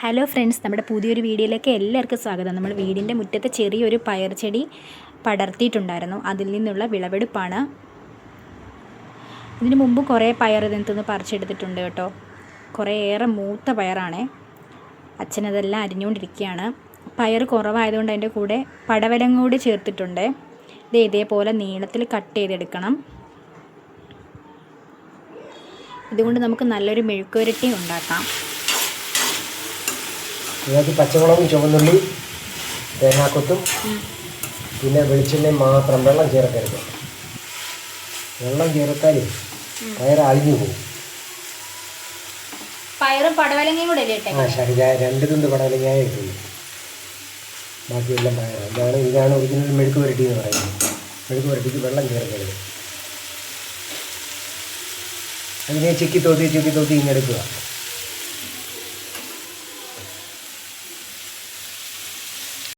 Hello friends നമ്മുടെ പുതിയൊരു വീഡിയോയിലേക്ക് എല്ലാവർക്കും സ്വാഗതം. നമ്മൾ വീടിന്റെ മുറ്റത്തെ ചെറിയൊരു പയർ ചെടി പടർത്തിയിട്ടുണ്ടായിരുന്നു. അതിൽ നിന്നുള്ള വിളവെടുപ്പാണ്. ഇതിനു മുമ്പ് കുറേ പയർ ഇതിനകത്തുനിന്ന് പറിച്ചെടുത്തിട്ടുണ്ട് കേട്ടോ. കുറേയേറെ മൂത്ത പയറാണേ. അച്ഛനതെല്ലാം അരിഞ്ഞുകൊണ്ടിരിക്കുകയാണ്. പയർ കുറവായതുകൊണ്ട് അതിന്റെ കൂടെ പടവലം കൂടി ചേർത്തിട്ടുണ്ട്. ഇത് ഇതേപോലെ നീളത്തിൽ കട്ട് ചെയ്തെടുക്കണം. ഇതുകൊണ്ട് നമുക്ക് നല്ലൊരു മെഴുക്കുരട്ടി ഉണ്ടാക്കാം. ഇതിനകത്ത് പച്ചമുളകും ചുവന്നുള്ളി തേങ്ങാക്കൊത്തും പിന്നെ വെളിച്ചെണ്ണയും മാത്രം വെള്ളം ചേർക്കരുത്. വെള്ളം ചേർത്താൽ പയർ അഴിഞ്ഞു പോകും. പയറും പടവലങ്ങയും കൂടെ ആ ശരി. രണ്ട് തുണ്ട് പടവലങ്ങായ ഇട്ടുള്ളൂ ബാക്കിയെല്ലാം പയറാണ് ഇതാണ് ഇതാണ് ഒറിജിനൽ മെഴുക്ക് പുരട്ടി എന്ന് പറയുന്നത്. മെഴുക്ക് പുരട്ടിക്ക് വെള്ളം ചേർക്കരുത്. അതിനെ ചിക്കി തോത്തി ചിക്കി തോത്തി ഇങ്ങെടുക്കുക